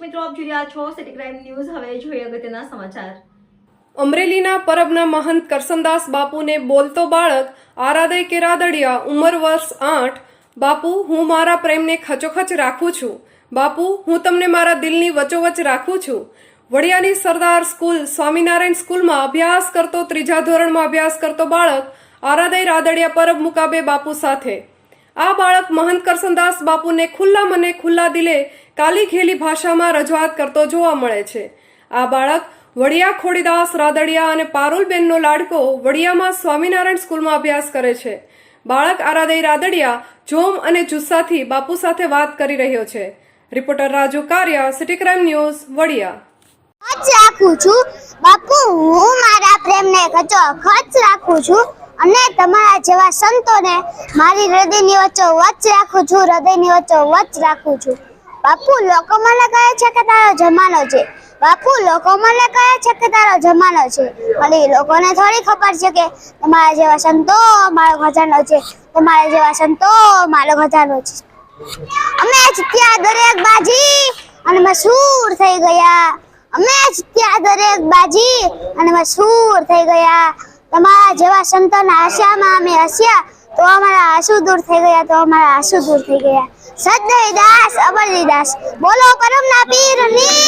મિત્રો, આપ જોઈ રહ્યા છો સિટી ક્રાઇમ ન્યૂઝ હવે જોઈએ અગત્યના સમાચાર. અમરેલીના પરબના મહંત કરસનદાસ બાપુને બોલતો બાળક આરાદય કેરાદડિયા, ઉંમર વર્ષ આઠ. બાપુ, હું મારા પ્રેમને ખચોખચ રાખું છું. બાપુ, હું તમને મારા દિલની વચોવચ રાખું છું. વડિયાની સરદાર સ્કૂલ, સ્વામિનારાયણ સ્કૂલમાં અભ્યાસ કરતો, ત્રીજા ધોરણમાં અભ્યાસ કરતો બાળક આરાદય રાદડિયા પરબ મુકાબે બાપુ સાથે. આ બાળક મહંત કરસનદાસ બાપુને ખુલ્લા મને ખુલ્લા દિલે કાલી ઘેલી ભાષામાં રજૂઆત કરતો જોવા મળે છે. આ બાળક વડિયા ખોડીદાસ રાદડિયા અને પારુલબેનનો લાડકો વડિયામાં સ્વામિનારાયણ સ્કૂલમાં અભ્યાસ કરે છે. બાળક આરાદય રાદડિયા જોમ અને જુસ્સાથી બાપુ સાથે વાત કરી રહ્યો છે. Reporter Raju Kariya, city crime news, Vadia. ખર્ચ રાખું છું. બાપુ, હું મારા પ્રેમને કચો ખર્ચ રાખું છું અને તમારા જેવા સંતોને મારી હૃદયની વચ્ચો વચ રાખું છું, હૃદયની વચ્ચો વચ રાખું છું. બાપુ લોકો મને કહે છે કે તારો જમાનો છે? બાપુ લોકો મને કહે છે કે તારો જમાનો છે? એ લોકોને થોડી ખબર છે કે તમારા જેવા સંતો મારો ખજાનો છે. તમારા જેવા સંતો મારો ખજાનો છે. અમે જ ત્યાં દરેક બાજી અને મશહૂર થઈ ગયા. અમે જ ત્યાં દરેક બાજી અને મશહૂર થઈ ગયા. તમારા જેવા સંતોના હસ્યામાં અમે હસ્યા. તો અમારા આંસુ દૂર થઈ ગયા, તો અમારા આંસુ દૂર થઈ ગયા. સદય દાસ અમરજી દાસ બોલો કરમના પીરની